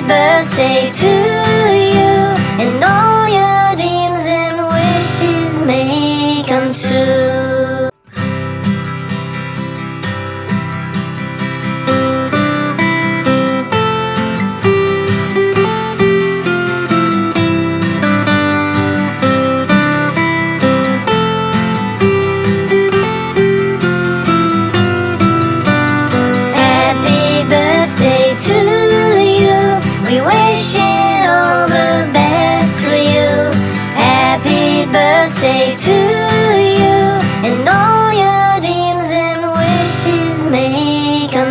birthday to you.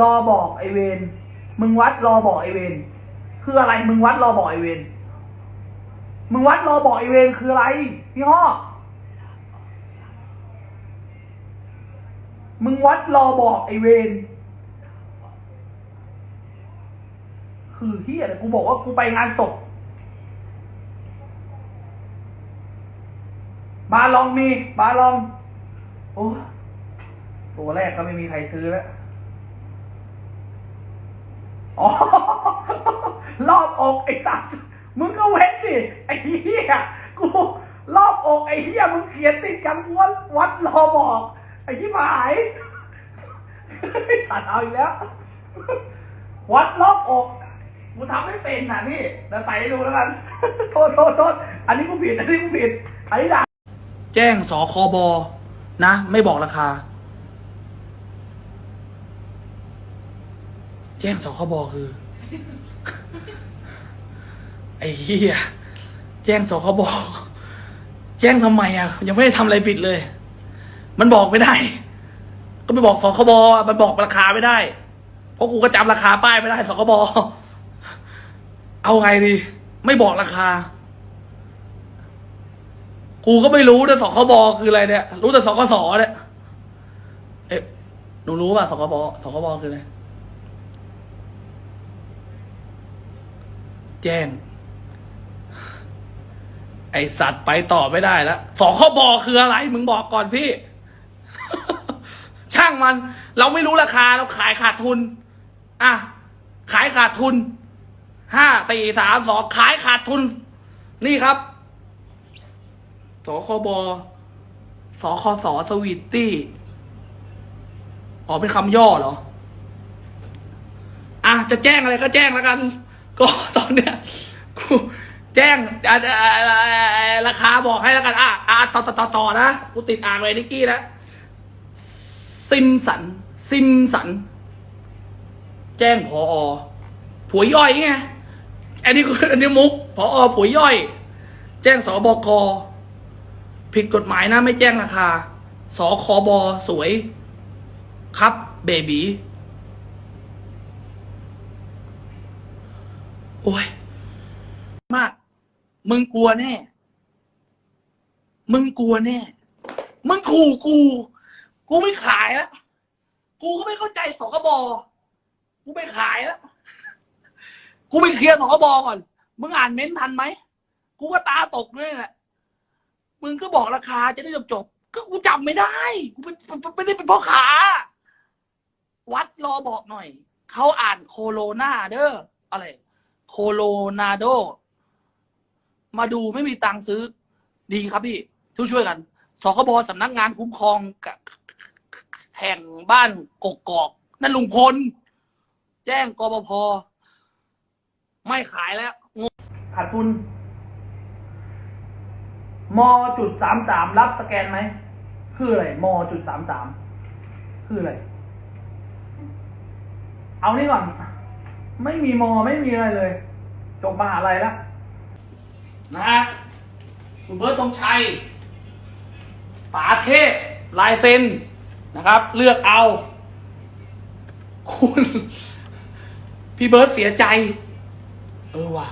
รอบอกไอเวนมึงวัดรอบอกไอเวนคืออะไรมึงวัดรอบอกไอเวนมึงวัดรอบอกไอเวนคืออะไร พี่ฮอกมึงวัดรอบอกไอเวนคือเฮียกูบอกว่ากูไปงานศพบาลองมีบาลอง โอ้ตัวแรกก็ไม่มีใครซื้อแล้ว อ๋อรอบอกไอ้สัตว์มึงก็เว้นสิไอ้เหี้ยกูรอบอกไอ้เหี้ยมึงเขียนติดกันวัดวัดรอบอกไอ้ที่หายตัดเอาอีกแล้ว วัดรอบอกกูทำไม่เป็นน่ะพี่เดี๋ยวใส่ให้ดูแล้วกัน โทษโทษโทษอันนี้กูผิด อันนี้กูผิดอันนี้ด่าแจ้งสคบนะ ไม่บอกราคา แจ้งสคบคือ ไอ้เหี้ยแจ้งสคบแจ้งทำไมอะ ยังไม่ได้ทำอะไรผิดเลย มันบอกไม่ได้ ก็ไปบอกสคบอมันบอกราคาไม่ได้ เพราะกูก็จำราคาป้ายไม่ได้สคบเอาไงดี ไม่บอกราคา กูก็ไม่รู้นะสคบคืออะไรเนี่ย รู้แต่สคสเนี่ยเอ๊ะหนูรู้ป่ะสคบสคบคืออะไร แจ้ง ไอสัตว์ไปต่อไม่ได้แล้วสคบคืออะไร มึงบอกก่อนพี่ ช่างมัน เราไม่รู้ราคาเราขายขาดทุน อะ ขายขาดทุนห้าสี่สามสองขายขาดทุน นี่ครับสคบสคสสวีตตี้อ๋อเป็นคำย่อเหรอ อะ จะแจ้งอะไรก็แจ้งแล้วกัน ก็ตอนเนี้ยกูแจ้งราคาบอกให้แล้วกัน อะอะต่อต่อต่อต่อนะกูติดอ่างเลยนิกกี้แล้วซิมสัน ซิมสัน แจ้งพออผวยย่อยไงอันนี้กูอันนี้มุกพออผวยย่อย แจ้งสบกผิดกฎหมายนะ ไม่แจ้งราคาสคบสวย ครับ เบบี อ้ยมาก มึงกลัวแน่ มึงกลัวแน่ มึงขู่กู กูไม่ขายล้วกูก็ไม่เข้าใจสกบกูไม่ขายล้วกูไปเคลียร์สกบก่อน มึงอ่านเม้นท์ทันไหม กูก็ตาตกด้วยแหละ มึงก็บอกราคาจะได้จบจบๆก็กูจำไม่ได้ กูเป็นไม่ได้เป็นพ่อขา วัดรอบอกหน่อย เขาอ่านโคโรนาเด้อ อะไร โคโรนาโด มาดูไม่มีตังค์ซื้อ ดีครับพี่ช่วยช่วยกันสคบสำนักงานคุ้มครองแห่งบ้านกกอกนั่นลุงพล แจ้งกบพไม่ขายแล้วงงขาดทุนมจุดสามสามรับสแกนไหม คืออะไรมจุดสามสามคืออะไร เอานี่ก่อน ไม่มีมอไม่มีอะไรเลยจบมหาลัยแล้วนะฮะคุณเบิร์ตธงชัยป๋าเทพลายเซ็นนะครับ เลือกเอา คุณ พี่เบิร์ดเสียใจ เออว่ะ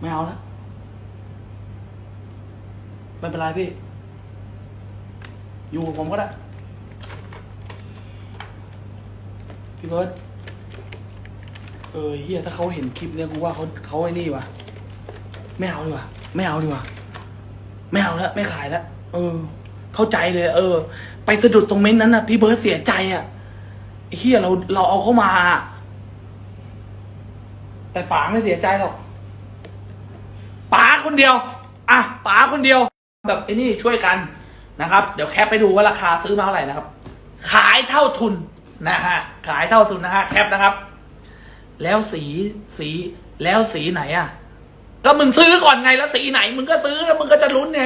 ไม่เอาแล้ว ไม่เป็นไรพี่ อยู่กับผมก็ได้ พี่เบิร์ดเออเฮียถ้าเขาเห็นคลิปเนี่ยกูว่าเขาเขาไอ้นี่วะไม่เอาดีกว่าไม่เอาดีกว่าไม่เอาแล้วไม่ขายแล้วเออ เข้าใจเลย เออ ไปสะดุดตรงเม้นต์นั้นน่ะพี่เบิร์ดเสียใจอะเฮียเราเราเอาเข้ามาอะแต่ป๋าไม่เสียใจหรอกป๋าคนเดียว อะป๋าคนเดียว แบบไอ้นี่ช่วยกันนะครับ เดี๋ยวแคปไปดูว่าราคาซื้อมาเท่าไหร่นะครับ ขายเท่าทุนนะฮะขายเท่าทุนนะฮะแคปนะครับ แล้วสีสีแล้วสีไหนอะ ก็มึงซื้อก่อนไงแล้วสีไหน มึงก็ซื้อแล้วมึงก็จะลุ้นไง